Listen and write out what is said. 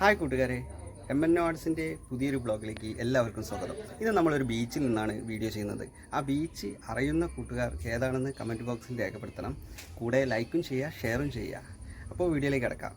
Hi കൂട്ടുകാരെ. M N ആർട്സിന്റെ പുതിയൊരു ബ്ലോഗിലേക്ക് എല്ലാവർക്കും സ്വാഗതം. ഇത് നമ്മളൊരു ബീച്ചിൽ നിന്നാണ് വീഡിയോ ചെയ്യുന്നത്. ആ ബീച്ച് അറിയുന്ന കൂട്ടുകാർ ഏതാണെന്ന് കമന്റ് ബോക്സിൽ രേഖപ്പെടുത്തണം. കൂടെ ലൈക്കും ചെയ്യുക ഷെയറും ചെയ്യുക. അപ്പോൾ വീഡിയോയിലേക്ക് കിടക്കാം.